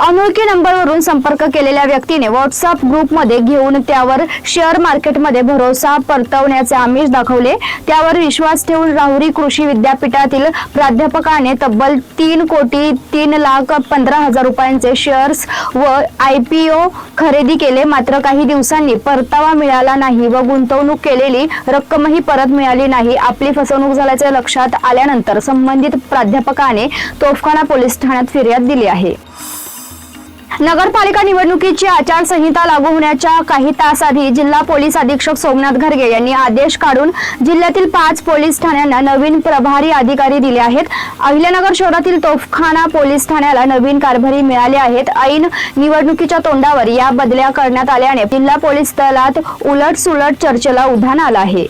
अनोळखी नंबरवरून संपर्क केलेल्या व्यक्तीने व्हॉट्सअप ग्रुपमध्ये घेऊन त्यावर शेअर मार्केटमध्ये भरोसा परतवण्याचे आमिष दाखवले. त्यावर विश्वास ठेवून राहुरी कृषी विद्यापीठातील प्राध्यापकाने तब्बल तीन कोटी तीन लाख पंधरा हजार रुपयांचे शेअर्स व आय पी ओ खरेदी केले. मात्र काही दिवसांनी परतावा मिळाला नाही व गुंतवणूक केलेली रक्कमही परत मिळाली नाही. आपली फसवणूक झाल्याचे लक्षात आल्यानंतर संबंधित प्राध्यापकाने तोफखाना पोलीस ठाण्यात फिर्याद दिली आहे. नगरपालिका निवडणुकीची आचारसंहिता लागू होण्याच्या काही तास आधी जिल्हा पोलीस अधीक्षक सोमनाथ घरगे यांनी आदेश काढून जिल्ह्यातील पाच पोलीस ठाण्यांना नवीन प्रभारी अधिकारी दिले आहेत. अहिल्यानगर शहरातील तोफखाना पोलीस ठाण्याला नवीन कारभारी मिळाले आहेत. ऐन निवडणुकीच्या तोंडावर या बदल्या करण्यात आल्याने जिल्हा पोलीस दलात उलट सुलट चर्चेला उधाण आलं आहे.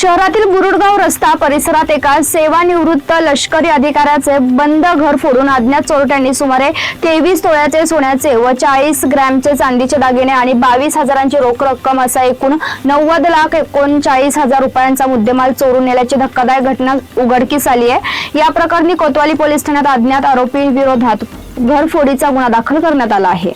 शहरातील बुरुडगाव रस्ता परिसरात एका सेवानिवृत्त लष्करी अधिकाऱ्याचे बंद घर फोडून अज्ञात चोरट्यांनी सुमारे तेवीस तोळ्याचे सोन्याचे व चाळीस ग्रॅमचे चांदीचे दागिने आणि बावीस हजारांची रोख रक्कम असा एकूण नव्वद लाख एकोणचाळीस हजार रुपयांचा मुद्देमाल चोरून नेल्याची धक्कादायक घटना उघडकीस आली आहे. या प्रकरणी कोतवाली पोलीस ठाण्यात अज्ञात आरोपी विरोधात घरफोडीचा गुन्हा दाखल करण्यात आला आहे.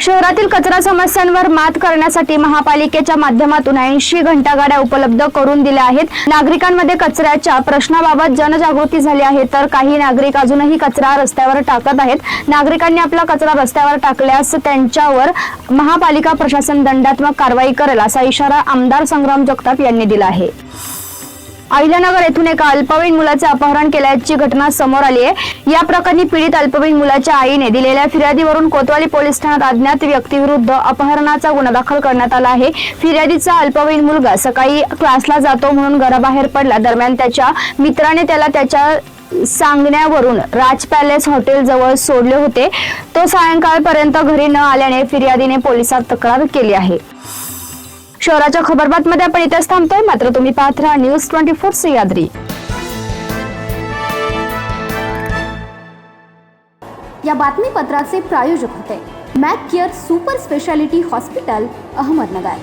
शहरातील कचरा समस्यांवर मात करण्यासाठी महापालिकेच्या माध्यमातून ऐंशी घंटागाड्या उपलब्ध करून दिल्या आहेत. नागरिकांमध्ये कचऱ्याच्या प्रश्नाबाबत जनजागृती झाली आहे तर काही नागरिक अजूनही कचरा रस्त्यावर टाकत आहेत. नागरिकांनी आपला कचरा रस्त्यावर टाकल्यास त्यांच्यावर महापालिका प्रशासन दंडात्मक कारवाई करेल असा इशारा आमदार संग्राम जगताप यांनी दिला आहे. अहिल्यानगर येथून एका अल्पवयीन मुलाचे अपहरण केल्याची घटना समोर आली आहे. या प्रकरणी पीडित अल्पवयीन मुलाच्या आईने दिलेल्या फिर्यादीवरून कोतवाली पोलीस ठाण्यात अज्ञात व्यक्तीविरुद्ध अपहरणाचा गुन्हा दाखल करण्यात आला आहे. फिर्यादीचा अल्पवयीन मुलगा सकाळी क्लासला जातो म्हणून घराबाहेर पडला. दरम्यान त्याच्या मित्राने त्याला त्याच्या सांगण्यावरून राज पॅलेस हॉटेल जवळ सोडले होते. तो सायंकाळपर्यंत घरी न आल्याने फिर्यादीने पोलिसात तक्रार केली आहे. शहराच्या खबरबातमध्ये आपण इथेच थांबतोय. मात्र तुम्ही पाहत राहा न्यूज ट्वेंटी फोर सह्याद्री या बातमीपत्राचे प्रायोजक होते. Mac care super speciality hospital Ahmednagar.